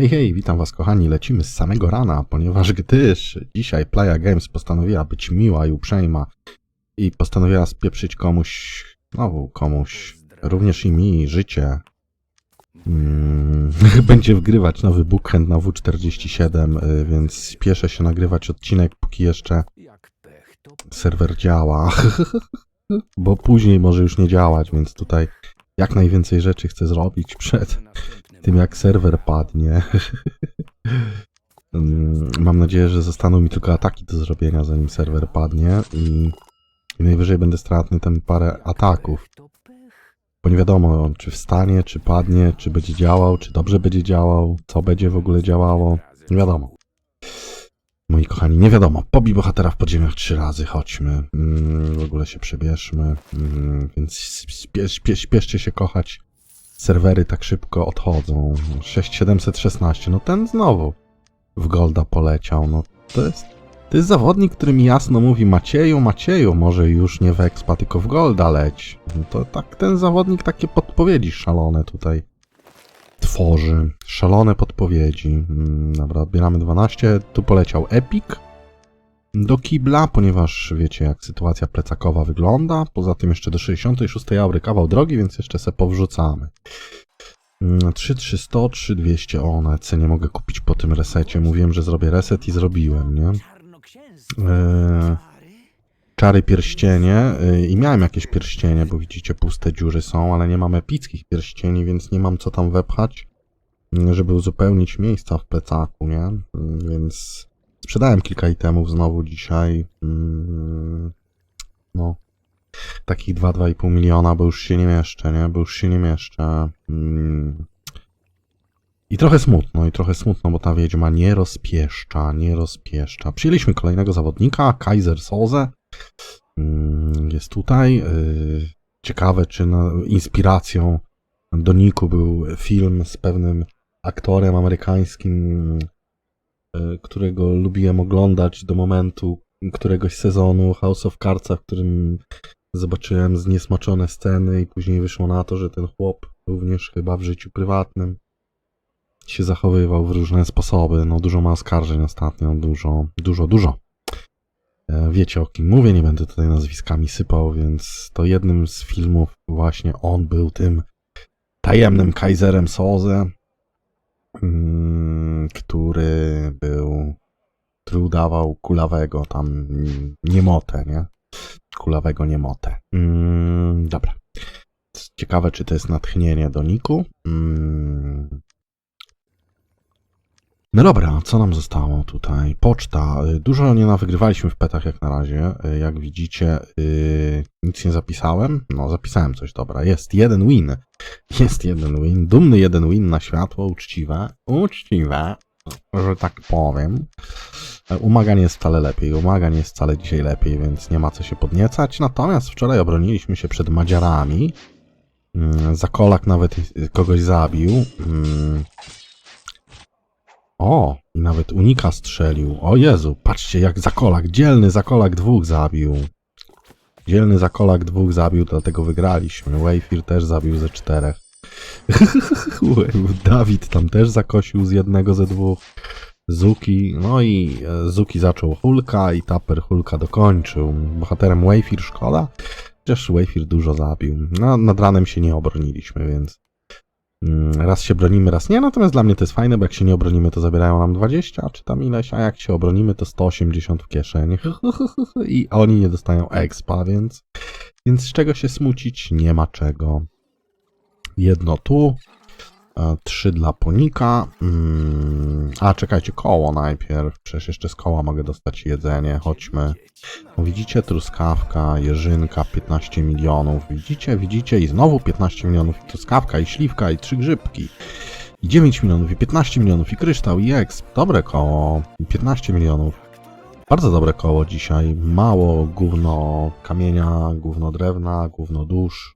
Hej, hej, witam was kochani, lecimy z samego rana, ponieważ gdyż dzisiaj Playa Games postanowiła być miła i uprzejma i postanowiła spieprzyć komuś, znowu komuś, również i mi, życie. Mm, będzie wgrywać nowy bookhand na W47, y, więc spieszę się nagrywać odcinek, póki jeszcze serwer działa. Bo później może już nie działać, więc tutaj jak najwięcej rzeczy chcę zrobić przed tym jak serwer padnie. Mm, Mam nadzieję, że zostaną mi tylko ataki do zrobienia, zanim serwer padnie i, i najwyżej będę stratny tam parę ataków. Bo nie wiadomo, czy wstanie, czy padnie, czy będzie działał, czy dobrze będzie działał, co będzie w ogóle działało. Nie wiadomo. Moi kochani, nie wiadomo. Pobij bohatera w podziemiach trzy razy, chodźmy. Mm, w ogóle się przebierzmy. Mm, więc śpie, śpie, śpieszcie się kochać. Serwery tak szybko odchodzą. 6716, no ten znowu w Golda poleciał. No to jest, to jest zawodnik, który mi jasno mówi Macieju, Macieju, może już nie w Expa, tylko w Golda leć. No to tak ten zawodnik takie podpowiedzi szalone tutaj tworzy. Szalone podpowiedzi. Mm, Dobra, odbieramy 12. Tu poleciał Epic do kibla, ponieważ wiecie jak sytuacja plecakowa wygląda. Poza tym jeszcze do 66 aury kawał drogi, więc jeszcze se powrzucamy. Mm, 3300, 3200 ONEC. Nie mogę kupić po tym resecie. Mówiłem, że zrobię reset i zrobiłem, nie? Eee, Czary? pierścienie y, i miałem jakieś pierścienie, bo widzicie puste dziury są, ale nie mam epickich pierścieni, więc nie mam co tam wepchać, żeby uzupełnić miejsca w plecaku, nie? Y, Więc sprzedałem kilka itemów znowu dzisiaj. Mm, No. Takich 2-2,5 miliona, bo już się nie mieszczę, nie? Bo już się nie mieszczę. Mm. I trochę smutno, i trochę smutno, bo ta wiedźma nie rozpieszcza, nie rozpieszcza. Przyjęliśmy kolejnego zawodnika, Kaiser Soze. Mm, Jest tutaj. y, Ciekawe, czy inspiracją do Niku był film z pewnym aktorem amerykańskim, którego lubiłem oglądać do momentu któregoś sezonu House of Cardsa, w którym zobaczyłem zniesmaczone sceny i później wyszło na to, że ten chłop również chyba w życiu prywatnym się zachowywał w różne sposoby. No dużo ma oskarżeń ostatnio, dużo, dużo, dużo. E, Wiecie o kim mówię, nie będę tutaj nazwiskami sypał, więc to jednym z filmów właśnie on był tym tajemnym Kaiserem Soze, który był, który udawał kulawego tam mm, niemotę, nie? Kulawego niemotę. Mm, dobra. Ciekawe, czy to jest natchnienie do Niku. Mm, no dobra, co nam zostało tutaj? Poczta. Dużo nie nawygrywaliśmy w petach jak na razie. Jak widzicie, yy, nic nie zapisałem. No, zapisałem coś, dobra. Jest jeden win. Jest jeden win. Dumny jeden win na światło, uczciwe. Uczciwe, że tak powiem. Umaga nie jest wcale lepiej. Umaga nie jest wcale dzisiaj lepiej, więc nie ma co się podniecać. Natomiast wczoraj obroniliśmy się przed Madziarami. Mm, Zakolak nawet kogoś zabił. Mm, o, i nawet unika strzelił. O Jezu, patrzcie jak Zakolak, dzielny Zakolak dwóch zabił. Dzielny Zakolak dwóch zabił, dlatego wygraliśmy. Wayfir też zabił ze czterech. Dawid tam też zakosił z jednego ze dwóch. Zuki, no i e, Zuki zaczął Hulka i Tapper Hulka dokończył. Bohaterem Wayfir szkoda, chociaż Wayfir dużo zabił. No, nad ranem się nie obroniliśmy, więc Raz się bronimy, raz nie, natomiast dla mnie to jest fajne, bo jak się nie obronimy, to zabierają nam 20, czy tam ileś, a jak się obronimy, to 180 w kieszeni. I oni nie dostają expa, więc, więc z czego się smucić? Nie ma czego. Jedno tu, e, trzy dla ponika. Mm, a czekajcie, koło najpierw. Przecież jeszcze z koła mogę dostać jedzenie. Chodźmy. Widzicie, truskawka, jeżynka, 15 milionów. Widzicie, widzicie i znowu 15 milionów i truskawka, i śliwka, i trzy grzybki. I 9 milionów, i 15 milionów, i kryształ, i exp. Dobre koło. I 15 milionów. Bardzo dobre koło dzisiaj. Mało gówno kamienia, gówno drewna, gówno dusz.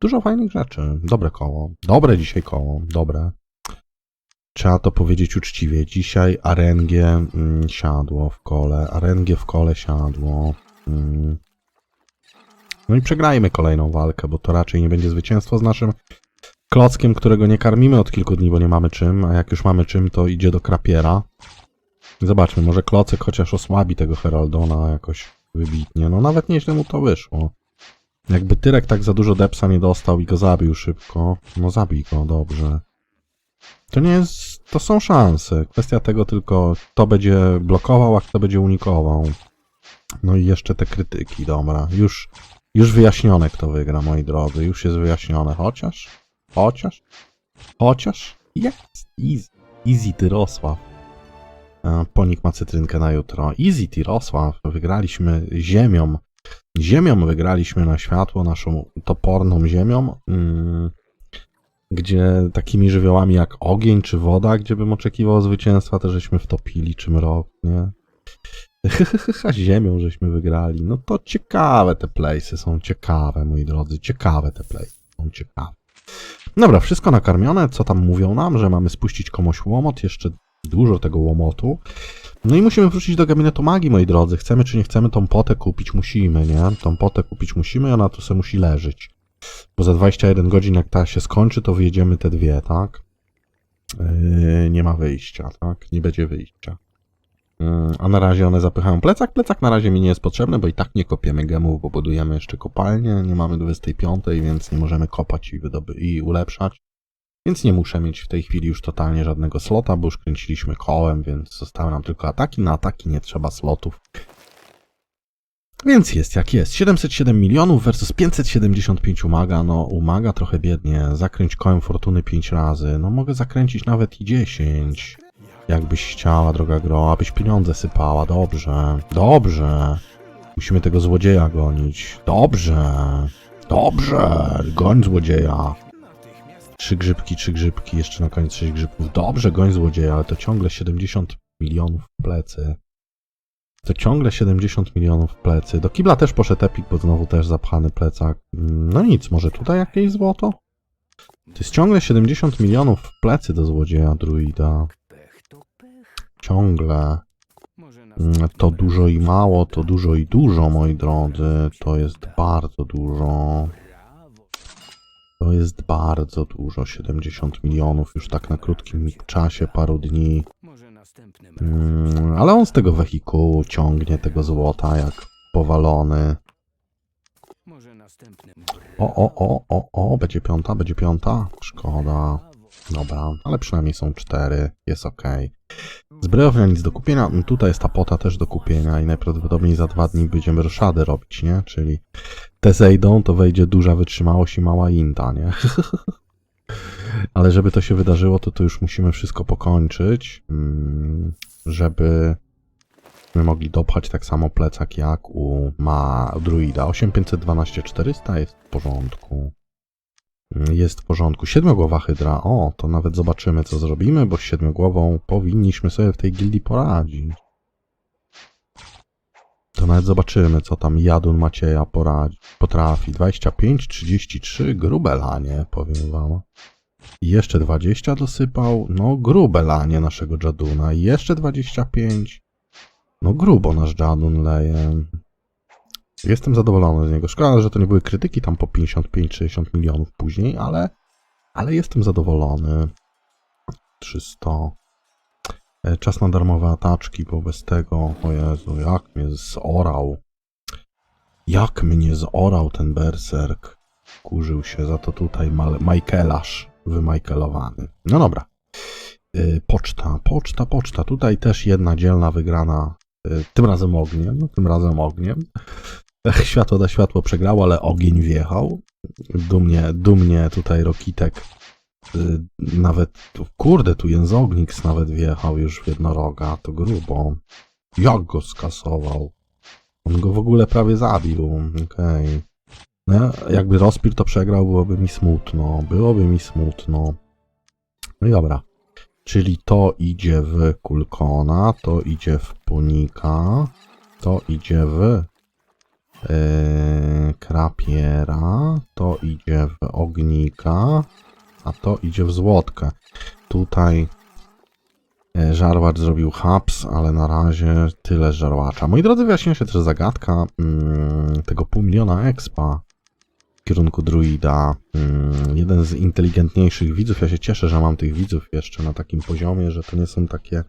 Dużo fajnych rzeczy. Dobre koło. Dobre dzisiaj koło. Dobre. Trzeba to powiedzieć uczciwie. Dzisiaj RNG mm, siadło w kole. RNG w kole siadło. Mm. No i przegrajmy kolejną walkę, bo to raczej nie będzie zwycięstwo z naszym klockiem, którego nie karmimy od kilku dni, bo nie mamy czym, a jak już mamy czym, to idzie do krapiera. Zobaczmy, może klocek chociaż osłabi tego Heraldona jakoś wybitnie. No nawet nieźle mu to wyszło. Jakby Tyrek tak za dużo depsa nie dostał i go zabił szybko, no zabij go, dobrze. To nie jest, to są szanse. Kwestia tego tylko, kto będzie blokował, a kto będzie unikował. No i jeszcze te krytyki, dobra. Już, już wyjaśnione, kto wygra, moi drodzy. Już jest wyjaśnione. Chociaż, chociaż, chociaż, jest. Easy, easy Tyrosław. E, Ponik ma cytrynkę na jutro. Easy Tyrosław. Wygraliśmy ziemią. Ziemią wygraliśmy na światło, naszą toporną ziemią. Mm, gdzie takimi żywiołami jak ogień czy woda, gdzie bym oczekiwał zwycięstwa, też żeśmy wtopili czym rok, nie? A ziemią żeśmy wygrali. No to ciekawe te playsy, są ciekawe, moi drodzy, ciekawe te playsy, są ciekawe. Dobra, wszystko nakarmione, co tam mówią nam, że mamy spuścić komuś łomot, jeszcze dużo tego łomotu. No i musimy wrócić do gabinetu magii, moi drodzy. Chcemy czy nie chcemy tą potę kupić, musimy, nie? Tą potę kupić musimy ona tu sobie musi leżeć. Bo za 21 godzin, jak ta się skończy, to wyjedziemy te dwie, tak? Yy, nie ma wyjścia, tak? Nie będzie wyjścia. Yy, a na razie one zapychają plecak. Plecak na razie mi nie jest potrzebny, bo i tak nie kopiemy gemów, bo budujemy jeszcze kopalnię. Nie mamy 25, więc nie możemy kopać i, wydoby- i ulepszać. Więc nie muszę mieć w tej chwili już totalnie żadnego slota, bo już kręciliśmy kołem, więc zostały nam tylko ataki. Na ataki nie trzeba slotów. Więc jest jak jest. 707 milionów versus 575 umaga. No, umaga trochę biednie. Zakręć kołem fortuny 5 razy. No, mogę zakręcić nawet i 10. Jakbyś chciała, droga gro, abyś pieniądze sypała. Dobrze. Dobrze. Musimy tego złodzieja gonić. Dobrze. Dobrze. Goń złodzieja. Trzy grzybki, trzy grzybki. Jeszcze na koniec sześć grzybków. Dobrze, goń złodzieja, ale to ciągle 70 milionów plecy. To ciągle 70 milionów plecy. Do kibla też poszedł Epic, bo znowu też zapchany plecak. No nic, może tutaj jakieś złoto? To jest ciągle 70 milionów plecy do złodzieja druida. Ciągle. Mm, To dużo i mało, to dużo i dużo, moi drodzy. To jest bardzo dużo. To jest bardzo dużo. 70 milionów już tak na krótkim czasie, paru dni. Mm, ale on z tego wehikułu ciągnie tego złota jak powalony. O, o, o, o, o, będzie piąta, będzie piąta. Szkoda. Dobra, ale przynajmniej są cztery, jest ok. Zbrojownia nic do kupienia, tutaj jest ta pota też do kupienia i najprawdopodobniej za dwa dni będziemy roszady robić, nie? Czyli te zejdą, to wejdzie duża wytrzymałość i mała inta, nie? ale żeby to się wydarzyło, to to już musimy wszystko pokończyć, mm, żeby mogli dopchać tak samo plecak jak u ma druida. 8512 400 jest w porządku. Jest w porządku. Siedmiogłowa hydra. O, to nawet zobaczymy, co zrobimy, bo z siedmiogłową powinniśmy sobie w tej gildii poradzić. To nawet zobaczymy, co tam Jadun Macieja poradzi, potrafi. 25, 33, grube lanie, powiem wam. I jeszcze 20 dosypał. No, grube lanie naszego Jaduna. I jeszcze 25. No, grubo nasz Jadun leje. Jestem zadowolony z niego. Szkoda, że to nie były krytyki tam po 55-60 milionów później, ale, ale jestem zadowolony. 300. E, Czas na darmowe ataczki, bo bez tego, o Jezu, jak mnie zorał. Jak mnie zorał ten berserk. Kurzył się za to tutaj Michaelasz wymajkelowany. No dobra. Y, Poczta, poczta, poczta. Tutaj też jedna dzielna wygrana. y, Tym razem ogniem, no, tym razem ogniem. Światło da światło przegrało, ale ogień wjechał. Dumnie, dumnie tutaj Rokitek y, nawet, kurde, tu Jęzogniks nawet wjechał już w jednoroga, to grubo. Jak go skasował? On go w ogóle prawie zabił, okej. No, jakby Rospir to przegrał, byłoby mi smutno, byłoby mi smutno. No i dobra. Czyli to idzie w Kulkona, to idzie w Punika, to idzie w Yy, krapiera, to idzie w ognika, a to idzie w złotkę. Tutaj yy, żarłacz zrobił haps, ale na razie tyle żarłacza. Moi drodzy, wyjaśnia się też zagadka mm, tego pół miliona expa. kierunku druida. Mm, jeden z inteligentniejszych widzów. Ja się cieszę, że mam tych widzów jeszcze na takim poziomie, że to nie są takie e,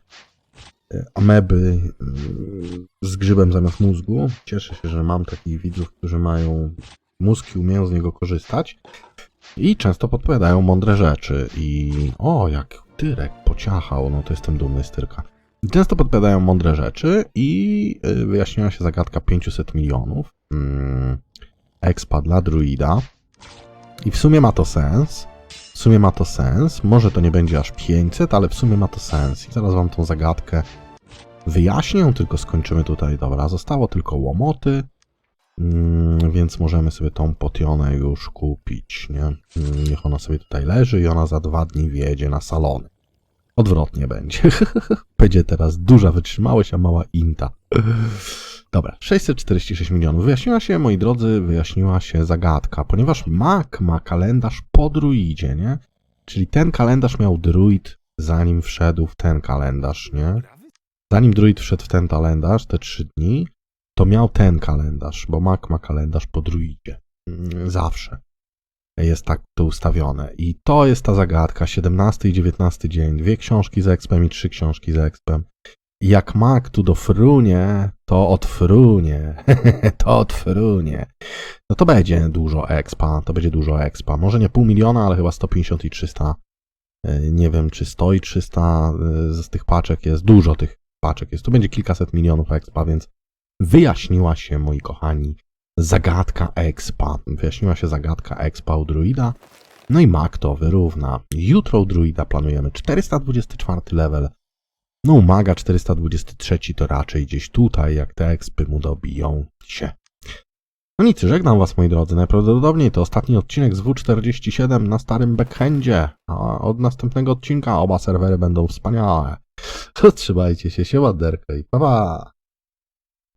ameby mm, z grzybem zamiast mózgu. Cieszę się, że mam takich widzów, którzy mają mózg i umieją z niego korzystać. I często podpowiadają mądre rzeczy. I o, jak Tyrek pociachał, no to jestem dumny z Tyrka. Często podpowiadają mądre rzeczy i y, wyjaśniła się zagadka 500 milionów. Mm, expa dla druida. I w sumie ma to sens. W sumie ma to sens. Może to nie będzie aż 500, ale w sumie ma to sens. I zaraz wam tą zagadkę wyjaśnię, tylko skończymy tutaj. Dobra, zostało tylko łomoty. Mm, więc możemy sobie tą potionę już kupić, nie? Mm, Niech ona sobie tutaj leży i ona za dwa dni wjedzie na salony. Odwrotnie będzie. będzie teraz duża wytrzymałość, a mała inta. Dobra, 646 milionów. Wyjaśniła się, moi drodzy, wyjaśniła się zagadka, ponieważ Mac ma kalendarz po druidzie, nie? Czyli ten kalendarz miał druid, zanim wszedł w ten kalendarz, nie? Zanim druid wszedł w ten kalendarz, te trzy dni, to miał ten kalendarz, bo Mac ma kalendarz po druidzie. Mm, Zawsze. Jest tak to ustawione. I to jest ta zagadka, 17 i 19 dzień, dwie książki z expem i trzy książki z expem. Jak Mac tu dofrunie, to odfrunie. to odfrunie. No to będzie dużo expa, to będzie dużo expa. Może nie pół miliona, ale chyba 150 i 300. E, Nie wiem, czy 100 i 300 e, z tych paczek jest. Dużo tych paczek jest. Tu będzie kilkaset milionów expa, więc wyjaśniła się, moi kochani, zagadka expa. Wyjaśniła się zagadka expa u druida. No i Mac to wyrówna. Jutro u druida planujemy 424 level. No u maga 423 to raczej gdzieś tutaj, jak te expy mu dobiją się. No nic, żegnam was moi drodzy. Najprawdopodobniej to ostatni odcinek z W47 na starym backhandzie. A od następnego odcinka oba serwery będą wspaniałe. To trzymajcie się, siemanderko i pa pa!